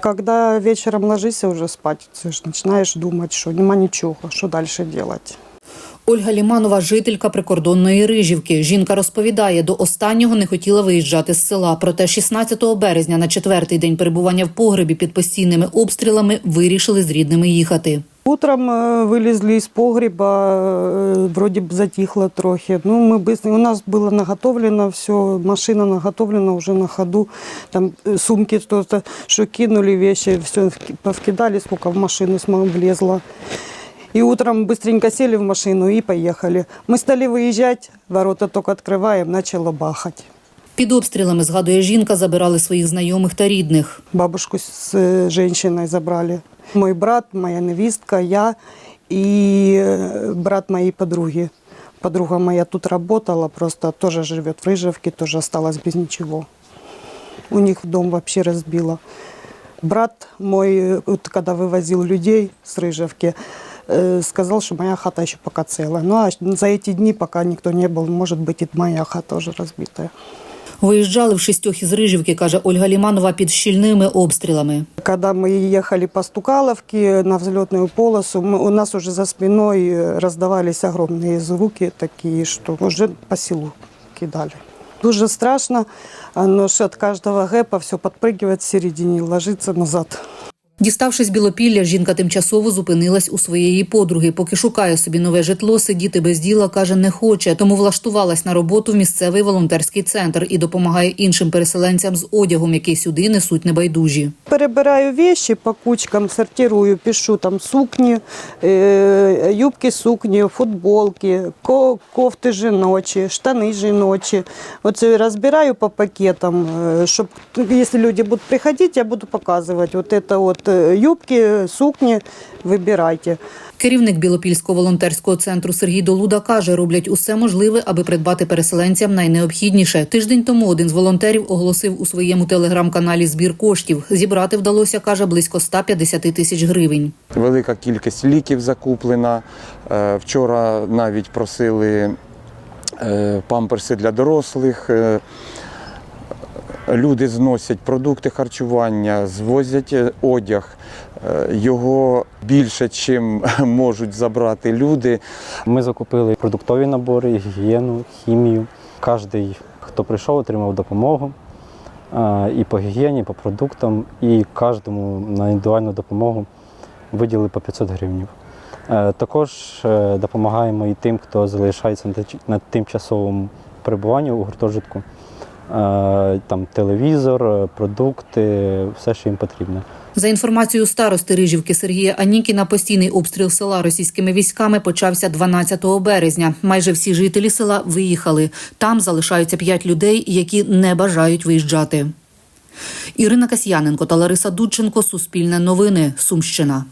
Когда вечером ложишься уже спать, ты же начинаешь думать, что нема ничего, что дальше делать. Ольга Ліманова, жителька прикордонної Рижівки. Жінка розповідає, до останнього не хотіла виїжджати з села. Проте 16 березня, на четвертий день перебування в погребі під постійними обстрілами, вирішили з рідними їхати. Утром э, вылезли из погреба, э, вроде бы затихло трохи. Ну, мы быстро, у нас было наготовлено все, машина наготовлена уже на ходу. Там э, сумки что-то, что кинули вещи, все повкидали, сколько в машину смо- влезло. И утром быстренько сели в машину и поехали. Мы стали выезжать, ворота только открываем, начало бахать. Під обстрілами, згадує жінка, забирали своїх знайомих та рідних. Бабушку с э, женщиной забрали. Мой брат, моя невестка, я и э, брат моей подруги. Подруга моя тут работала, просто тоже живет в Рыжевке, тоже осталась без ничего. У них дом вообще разбило. Брат мой, э, вот когда вывозил людей с Рыжевки, э, сказал, что моя хата еще пока целая. Ну а за эти дни, пока никто не был, может быть, и моя хата тоже разбитая. Виїжджали в шістьох із Рижівки, каже Ольга Ліманова, під щільними обстрілами. Когда мы ехали по Стукаловке на взлетную полосу, мы- у нас уже за спиной э, раздавались огромные звуки такие, что уже по селу кидали. Дуже страшно, оно ж от каждого гэпа все подпрыгивает в середине и ложится назад. Діставшись Білопілля, жінка тимчасово зупинилась у своєї подруги. Поки шукає собі нове житло, сидіти без діла, каже, не хоче. Тому влаштувалась на роботу в місцевий волонтерський центр і допомагає іншим переселенцям з одягом, який сюди несуть небайдужі. Перебираю вещи по кучкам, сортирую, пишу там сукни, э, юбки сукни, футболки, ко- кофты жіночі, штани жіночі. Оце розбираю по пакетам, щоб якщо люди будуть приходити, я буду показувати. Вот это вот э, юбки, сукні, вибирайте. Керівник Білопільського волонтерського центру Сергій Долуда каже, роблять усе можливе, аби придбати переселенцям найнеобхідніше. Тиждень тому один з волонтерів оголосив у своєму телеграм-каналі збір коштів. Зібрати вдалося, каже, близько 150 тисяч гривень. Велика кількість ліків закуплена. Е, Вчора навіть просили е, памперси для дорослих. Люди зносять продукти харчування, звозять е, одяг. Е, Його більше, чим можуть забрати люди. Ми закупили продуктові набори, гігієну, хімію. Кожний, хто прийшов, отримав допомогу е, і по гігієні, і по продуктам, і кожному на індивідуальну допомогу виділили по 500 гривень. Також допомагаємо і тим, хто залишається на тимчасовому перебуванні у гуртожитку. Е, Там телевізор, е, продукти, все, що їм потрібно. За інформацією старости Рижівки Сергія Анікіна, постійний обстріл села російськими військами почався 12 березня. Майже всі жителі села виїхали. Там залишаються п'ять людей, які не бажають виїжджати. Ірина Касьяненко та Лариса Дудченко. Суспільне новини. Сумщина.